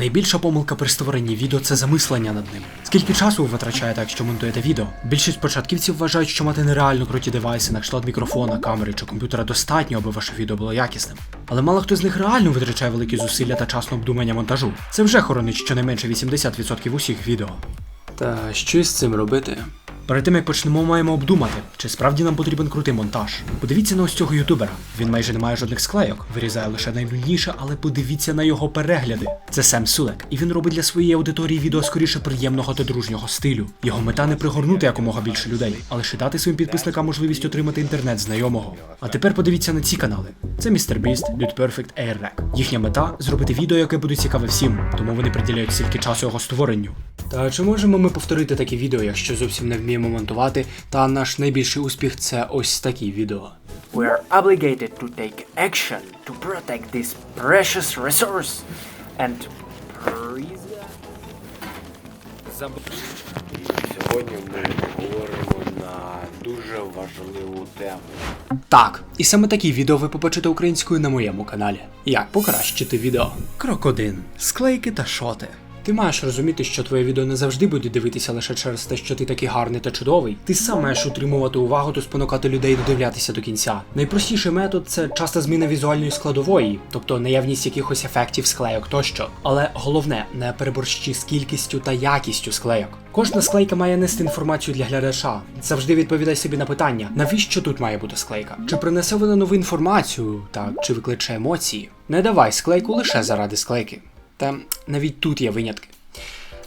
Найбільша помилка при створенні відео це замислення над ним. Скільки часу ви витрачаєте, якщо монтуєте відео? Більшість початківців вважають, що мати нереально круті девайси на кшталт мікрофона, камери чи комп'ютера достатньо, аби ваше відео було якісним. Але мало хто з них реально витрачає великі зусилля та час на обдумання монтажу. Це вже хоронить щонайменше 80% усіх відео. Та що з цим робити? Перед тим як почнемо, маємо обдумати, чи справді нам потрібен крутий монтаж. Подивіться на ось цього ютубера. Він майже не має жодних склейок, вирізає лише найнудніше, але подивіться на його перегляди. Це Сем Сулек, і він робить для своєї аудиторії відео скоріше приємного та дружнього стилю. Його мета не пригорнути якомога більше людей, а лише дати своїм підписникам можливість отримати інтернет знайомого. А тепер подивіться на ці канали. Це Mr. Beast, Dude Airrack. Їхня мета зробити відео, яке буде цікаве всім, тому вони приділяють стільки часу його створенню. Та чи можемо ми повторити такі відео, якщо зовсім не вміємо монтувати? Та наш найбільший успіх це ось такі відео. We are obligated to take action to protect this precious resource and Сьогодні ми говоримо на дуже важливу тему. Так, і саме такі відео ви побачите українською на моєму каналі. Як покращити відео? Крок 1. Склейки та шоти. Ти маєш розуміти, що твоє відео не завжди буде дивитися лише через те, що ти такий гарний та чудовий. Ти сам маєш утримувати увагу та спонукати людей додивлятися до кінця. Найпростіший метод це часта зміна візуальної складової, тобто наявність якихось ефектів склейок тощо. Але головне, не переборщи з кількістю та якістю склейок. Кожна склейка має нести інформацію для глядача. Завжди відповідай собі на питання, навіщо тут має бути склейка? Чи принесе вона нову інформацію, так чи викличе емоції? Не давай склейку лише заради склейки. Та навіть тут є винятки.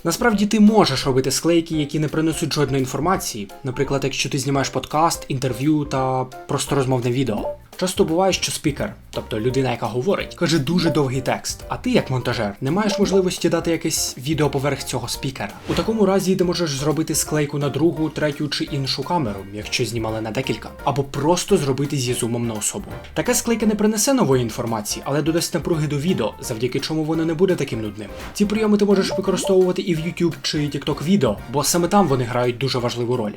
Насправді ти можеш робити склейки, які не принесуть жодної інформації, наприклад, якщо ти знімаєш подкаст, інтерв'ю та просто розмовне відео. Часто буває, що спікер, тобто людина, яка говорить, каже дуже довгий текст, а ти, як монтажер, не маєш можливості дати якесь відео поверх цього спікера. У такому разі ти можеш зробити склейку на другу, третю чи іншу камеру, якщо знімали на декілька, або просто зробити зі зумом на особу. Така склейка не принесе нової інформації, але додасть напруги до відео, завдяки чому воно не буде таким нудним. Ці прийоми ти можеш використовувати і в YouTube чи TikTok відео, бо саме там вони грають дуже важливу роль.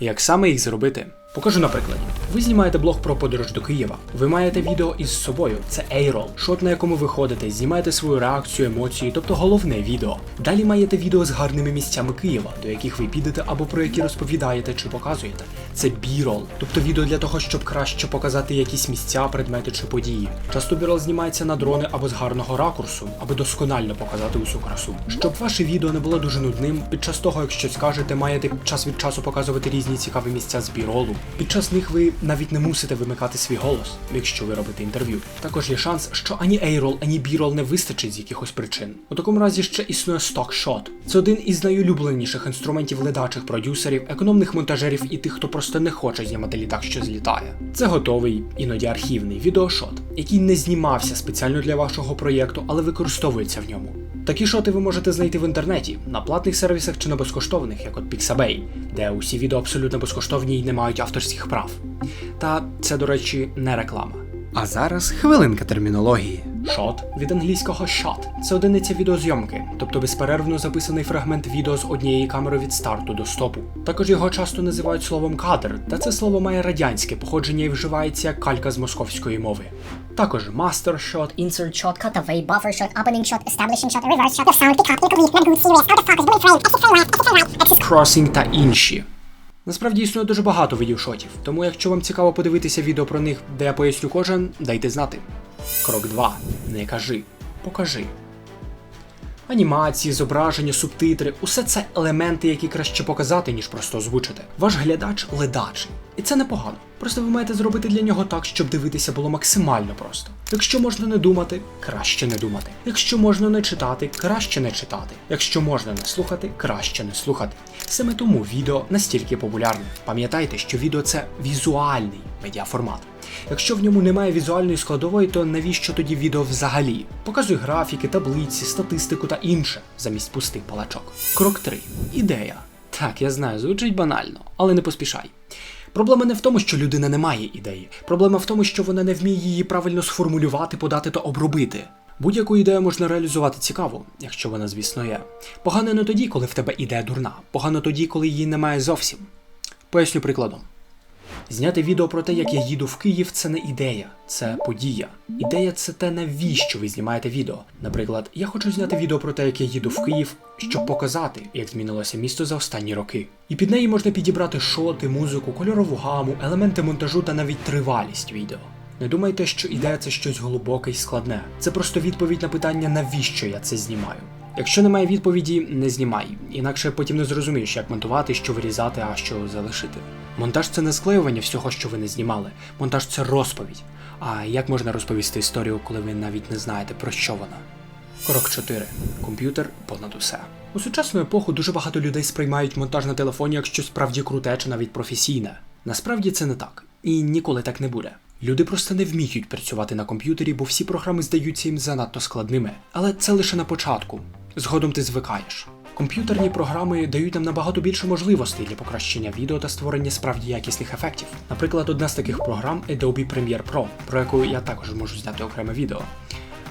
Як саме їх зробити? Покажу на прикладі. Ви знімаєте блог про подорож до Києва. Ви маєте відео із собою. Це A-roll, шот, на якому ви ходите, знімаєте свою реакцію, емоції, тобто головне відео. Далі маєте відео з гарними місцями Києва, до яких ви підете або про які розповідаєте чи показуєте. Це B-roll, тобто відео для того, щоб краще показати якісь місця, предмети чи події. Часто B-roll знімається на дрони або з гарного ракурсу, аби досконально показати усю красу. Щоб ваше відео не було дуже нудним, під час того, як щось скажете, маєте час від часу показувати різні цікаві місця з B-ролу. Під час них ви навіть не мусите вимикати свій голос, якщо ви робите інтерв'ю. Також є шанс, що ані A-roll, ані B-roll не вистачить з якихось причин. У такому разі ще існує Shot. Це один із найулюбленіших інструментів ледачих продюсерів, економних монтажерів і тих, хто просто не хоче знімати літак, що злітає. Це готовий, іноді архівний відеошот, який не знімався спеціально для вашого проєкту, але використовується в ньому. Такі шоти ви можете знайти в інтернеті, на платних сервісах чи на безкоштовних, як от Pixabay, де усі відео абсолютно безкоштовні і не мають авторських прав. Та це, до речі, не реклама. А зараз хвилинка термінології. Шот від англійського shot – це одиниця відеозйомки, тобто безперервно записаний фрагмент відео з однієї камери від старту до стопу. Також його часто називають словом кадр, та це слово має радянське походження і вживається як калька з московської мови. Також master shot insert shot, cutaway, buffer shot, opening shot, establishing shot, reverse shot, sound, pick up, incomplete, not good, serious, out of focus, bullet frame, exit frame left, exit frame right, exit кросінг та інші. Насправді існує дуже багато видів шотів, тому якщо вам цікаво подивитися відео про них, де я поясню кожен, дайте знати. Крок 2. Не кажи, покажи. Анімації, зображення, субтитри усе це елементи, які краще показати, ніж просто озвучити. Ваш глядач ледачий. І це непогано. Просто ви маєте зробити для нього так, щоб дивитися було максимально просто. Якщо можна не думати, краще не думати. Якщо можна не читати, краще не читати. Якщо можна не слухати, краще не слухати. Саме тому відео настільки популярне. Пам'ятайте, що відео це візуальний медіаформат. Якщо в ньому немає візуальної складової, то навіщо тоді відео взагалі? Показуй графіки, таблиці, статистику та інше замість пустих палачок. Крок 3. Ідея. Так, я знаю, звучить банально, але не поспішай. Проблема не в тому, що людина не має ідеї. Проблема в тому, що вона не вміє її правильно сформулювати, подати та обробити. Будь-яку ідею можна реалізувати цікаво, якщо вона, звісно, є. Погано не тоді, коли в тебе ідея дурна. Погано тоді, коли її немає зовсім. Поясню прикладом. Зняти відео про те, як я їду в Київ, це не ідея, це подія. Ідея це те, навіщо ви знімаєте відео. Наприклад, я хочу зняти відео про те, як я їду в Київ, щоб показати, як змінилося місто за останні роки. І під неї можна підібрати шоти, музику, кольорову гаму, елементи монтажу та навіть тривалість відео. Не думайте, що ідея це щось глибоке і складне. Це просто відповідь на питання, навіщо я це знімаю. Якщо немає відповіді, не знімай, інакше потім не зрозумієш, як монтувати, що вирізати, а що залишити. Монтаж це не склеювання всього, що ви не знімали. Монтаж це розповідь. А як можна розповісти історію, коли ви навіть не знаєте про що вона? Крок 4. Комп'ютер понад усе. У сучасну епоху дуже багато людей сприймають монтаж на телефоні як щось справді круте чи навіть професійне. Насправді це не так, і ніколи так не буде. Люди просто не вміють працювати на комп'ютері, бо всі програми здаються їм занадто складними. Але це лише на початку. Згодом ти звикаєш. Комп'ютерні програми дають нам набагато більше можливостей для покращення відео та створення справді якісних ефектів. Наприклад, одна з таких програм Adobe Premiere Pro, про яку я також можу зняти окреме відео.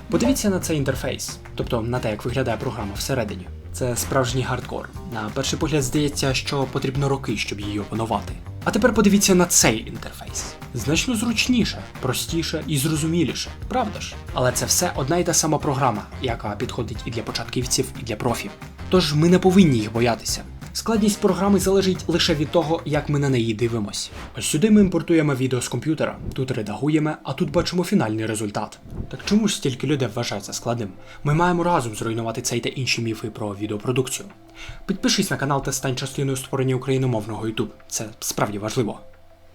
Подивіться на цей інтерфейс, тобто на те, як виглядає програма всередині. Це справжній гардкор. На перший погляд здається, що потрібно роки, щоб її опанувати. А тепер подивіться на цей інтерфейс. Значно зручніше, простіше і зрозуміліше, правда ж? Але це все одна і та сама програма, яка підходить і для початківців, і для профів. Тож ми не повинні їх боятися. Складність програми залежить лише від того, як ми на неї дивимось. Ось сюди ми імпортуємо відео з комп'ютера, тут редагуємо, а тут бачимо фінальний результат. Так чому ж стільки людей вважають це складним? Ми маємо разом зруйнувати цей та інші міфи про відеопродукцію. Підпишись на канал та стань частиною створення україномовного YouTube. Це справді важливо.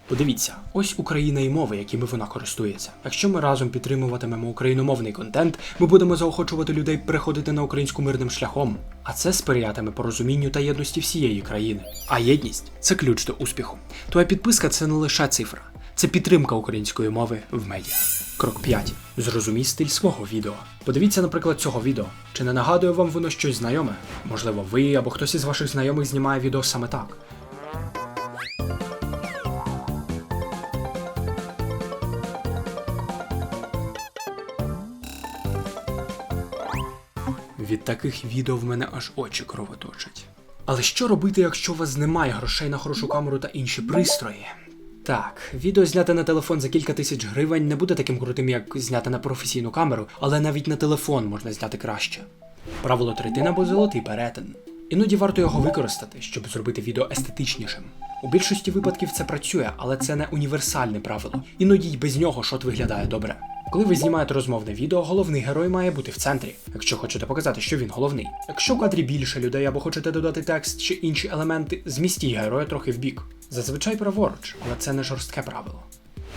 Подивіться, ось Україна і мови, якими вона користується. Якщо ми разом підтримуватимемо україномовний контент, ми будемо заохочувати людей переходити на українську мирним шляхом, а це сприятиме порозумінню та єдності всієї країни. А єдність це ключ до успіху. Твоя підписка це не лише цифра, це підтримка української мови в медіа. Крок 5. Зрозумій стиль свого відео. Подивіться, наприклад, цього відео. Чи не нагадує вам воно щось знайоме? Можливо, ви або хтось із ваших знайомих знімає відео саме так. Від таких відео в мене аж очі кровоточать. Але що робити, якщо у вас немає грошей на хорошу камеру та інші пристрої? Так, відео зняте на телефон за кілька тисяч гривень не буде таким крутим, як зняте на професійну камеру, але навіть на телефон можна зняти краще. Правило третина або золотий перетин. Іноді варто його використати, щоб зробити відео естетичнішим. У більшості випадків це працює, але це не універсальне правило. Іноді й без нього шот виглядає добре. Коли ви знімаєте розмовне відео, головний герой має бути в центрі, якщо хочете показати, що він головний. Якщо в кадрі більше людей або хочете додати текст чи інші елементи, змістіть героя трохи вбік. Зазвичай праворуч, але це не жорстке правило.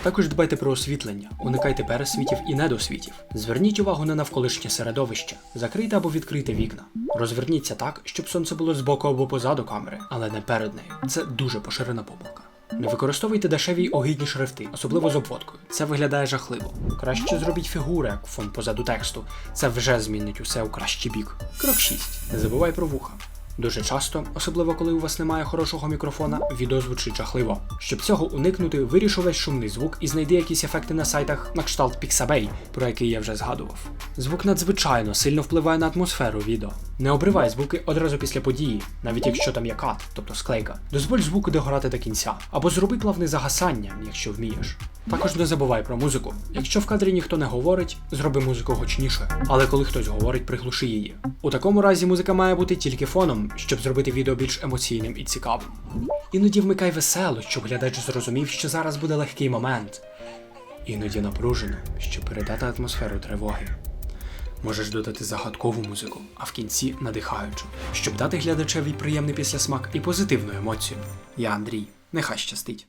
Також дбайте про освітлення, уникайте пересвітів і недосвітів. Зверніть увагу на навколишнє середовище, закрийте або відкрийте вікна. Розверніться так, щоб сонце було збоку або позаду камери, але не перед нею. Це дуже поширена помилка. Не використовуйте дешеві й огидні шрифти, особливо з обводкою. Це виглядає жахливо. Краще зробіть фігури, як фон позаду тексту. Це вже змінить усе у кращий бік. Крок 6. Не забувай про вуха. Дуже часто, особливо коли у вас немає хорошого мікрофона, відео звучить жахливо. Щоб цього уникнути, вирішу весь шумний звук і знайди якісь ефекти на сайтах на кшталт Pixabay, про який я вже згадував. Звук надзвичайно сильно впливає на атмосферу відео. Не обривай звуки одразу після події, навіть якщо там є кат, тобто склейка. Дозволь звуку дограти до кінця, або зроби плавне загасання, якщо вмієш. Також не забувай про музику. Якщо в кадрі ніхто не говорить, зроби музику гучніше. Але коли хтось говорить, приглуши її. У такому разі музика має бути тільки фоном, щоб зробити відео більш емоційним і цікавим. Іноді вмикай весело, щоб глядач зрозумів, що зараз буде легкий момент. Іноді напружено, щоб передати атмосферу тривоги. Можеш додати загадкову музику, а в кінці надихаючу, щоб дати глядачеві приємний післясмак і позитивну емоцію. Я Андрій. Нехай щастить.